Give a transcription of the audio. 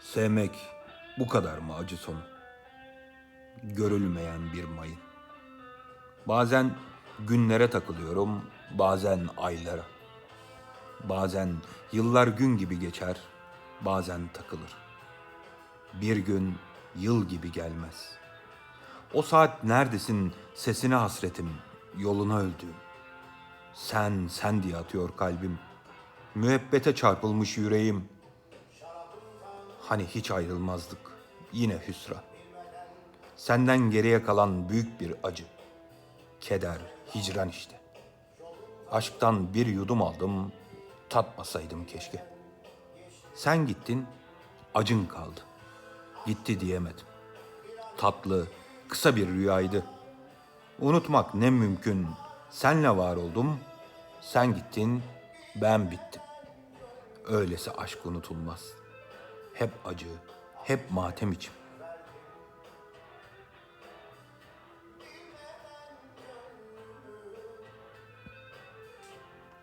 Sevmek bu kadar mı acı sonu? Görülmeyen bir mayın. Bazen günlere takılıyorum, bazen aylara. Bazen yıllar gün gibi geçer, bazen takılır. Bir gün yıl gibi gelmez. O saat neredesin sesine hasretim, yoluna öldüğüm. Sen, sen diye atıyor kalbim. Müebbete çarpılmış yüreğim. Hani hiç ayrılmazdık. Yine hüsran. Senden geriye kalan büyük bir acı. Keder, hicran işte. Aşktan bir yudum aldım, tatmasaydım keşke. Sen gittin, acın kaldı. Gitti diyemedim. Tatlı, kısa bir rüyaydı. Unutmak ne mümkün. Senle var oldum, sen gittin, ben bittim. Öylesi aşk unutulmaz. Hep acı, hep matem içim.